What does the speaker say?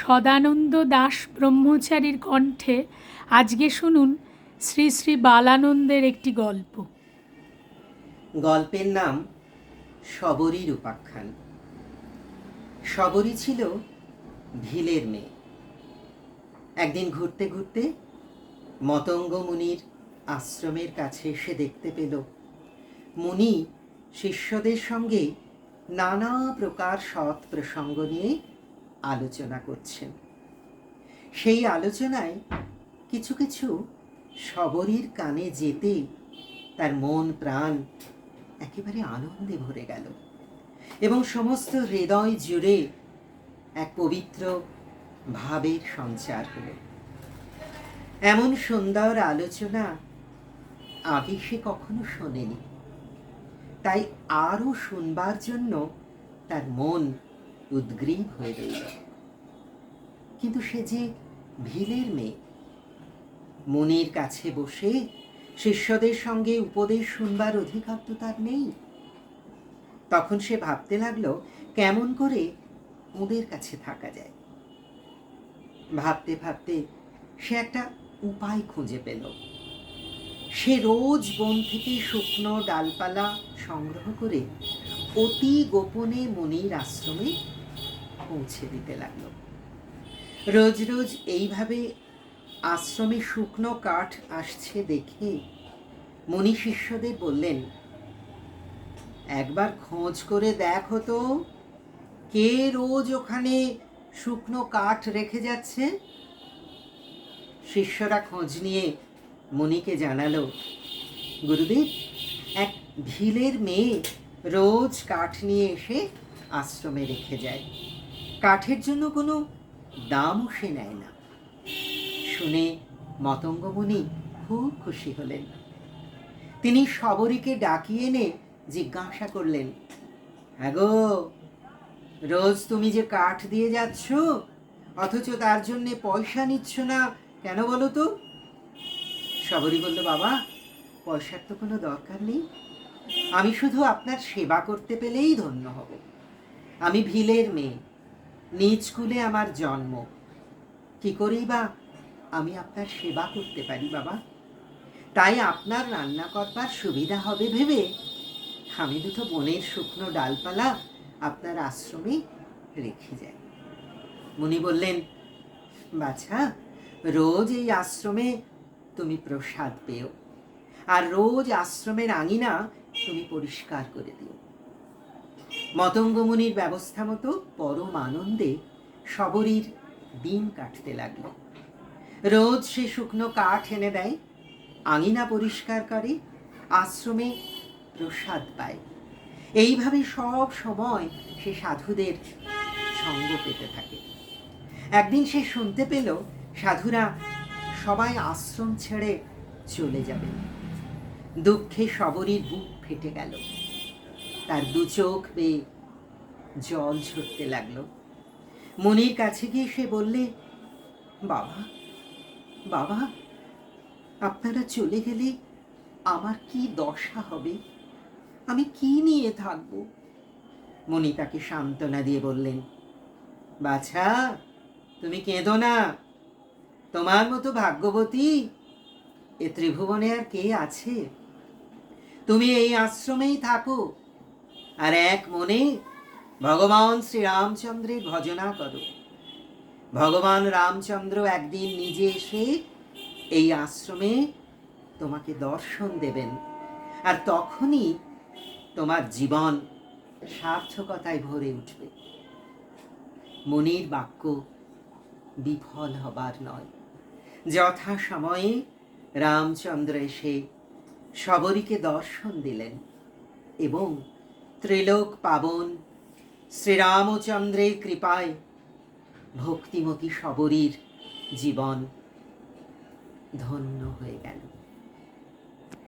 সদানন্দ দাস ব্রহ্মচারীর কণ্ঠে আজকে শুনুন শ্রী শ্রী বালানন্দের একটি গল্প। গল্পের নাম শবরীর উপাখ্যান শবরী ছিল ভিলের মেয়ে। একদিন ঘুরতে ঘুরতে মতঙ্গ মুনির আশ্রমের কাছে এসে দেখতে পেল, মুনি শিষ্যদের সঙ্গে নানা প্রকার সৎ প্রসঙ্গ নিয়ে আলোচনা করছেন। সেই আলোচনায় কিছু কিছু শবরীর কানে যেতে তার মন, প্রাণ একেবারে আনন্দে ভরে গেল এবং সমস্ত হৃদয় জুড়ে এক পবিত্র ভাবের সঞ্চার হল। এমন সুন্দর আলোচনা আগে সে কখনো শোনেনি। তাই আরও শুনবার জন্য তার মন উদ্গ্রীব হয়ে রইল। কিন্তু সে যে ভিলের মেয়ে, মনির কাছে বসে শিষ্যদের সঙ্গে উপদেশ শুনবার অধিকার তো তার নেই। তখন সে ভাবতে লাগল, কেমন করে ওদের কাছে থাকা যায়। ভাবতে ভাবতে সে একটা উপায় খুঁজে পেল। সে রোজ বন থেকে শুকনো ডালপালা সংগ্রহ করে অতি গোপনে মনির আশ্রমে পৌঁছে দিতে লাগল। রোজ রোজ এইভাবে আশ্রমে শুকনো কাঠ আসছে দেখে মনি শিষ্যদের বললেন, একবার খোঁজ করে দেখো তো, কে রোজ ওখানে শুকনো কাঠ রেখে যাচ্ছে? শিষ্যরা খোঁজ নিয়ে মনিকে জানালো, গুরুদেব, এক ভিলের মেয়ে রোজ কাঠ নিয়ে এসে আশ্রমে রেখে যায়। কাঠের জন্য কোনো দামও সে নেয় না। শুনে মতঙ্গমণি খুব খুশি হলেন। তিনি শবরীকে ডাকিয়ে এনে জিজ্ঞাসা করলেন হ্যাঁ গো রোজ তুমি যে কাঠ দিয়ে যাচ্ছ, অথচ তার জন্যে পয়সা নিচ্ছ না কেন বলো তো? শবরী বলল, বাবা, পয়সার তো কোনো দরকার নেই। আমি শুধু আপনার সেবা করতে পেলেই ধন্য হব। আমি ভিলের মেয়ে নিজ কুলে আমার জন্ম। কি করেই বা আমি আপনার সেবা করতে পারি বাবা? তাই আপনার রান্না করবার সুবিধা হবে ভেবে আমি দুটো বনের শুকনো ডালপালা আপনার আশ্রমে রেখে যাই। মুনি বললেন, বাছা, রোজ এই আশ্রমে তুমি প্রসাদ পেও। আর রোজ আশ্রমের আঙিনা তুমি পরিষ্কার করে দিও। মতঙ্গমুনির ব্যবস্থা মতো পরম আনন্দে শবরীর দিন কাটতে লাগল। রোজ সে শুকনো কাঠ এনে দেয়, আঙিনা পরিষ্কার করে, আশ্রমে প্রসাদ পায়। এইভাবে সব সময় সে সাধুদের সঙ্গ পেতে থাকে। একদিন সে শুনতে পেল সাধুরা সবাই আশ্রম ছেড়ে চলে যাবে। দুঃখে সবরীর বুক ফেটে গেল। তার দু চোখ বেয়ে জল ঝরতে লাগল। মনির কাছে গিয়ে সে বললে, বাবা বাবা, আপনারা চলে গেলে আমার কি দশা হবে? আমি কি নিয়ে থাকব? মণি তাকে সান্ত্বনা দিয়ে বললেন, বাছা, তুমি কেঁদো না। তোমার মতো ভাগ্যবতী এ ত্রিভুবনে আর কে আছে? তুমি এই আশ্রমেই থাকো। আর এক মনে, ভগবান শ্রীরামচন্দ্রের ভজনা করো। ভগবান রামচন্দ্র একদিন নিজে এসে এই আশ্রমে তোমাকে দর্শন দেবেন। আর তখনই তোমার জীবন সার্থকতায় ভরে উঠবে। মনির বাক্য বিফল হবার নয়। যথা সময়ে রামচন্দ্র এসে শবরীকে দর্শন দিলেন এবং ত্রিলোক পাবন। শ্রীরামচন্দ্রের কৃপায় ভক্তিমতী শবরীর জীবন ধন্য হয়ে গেল।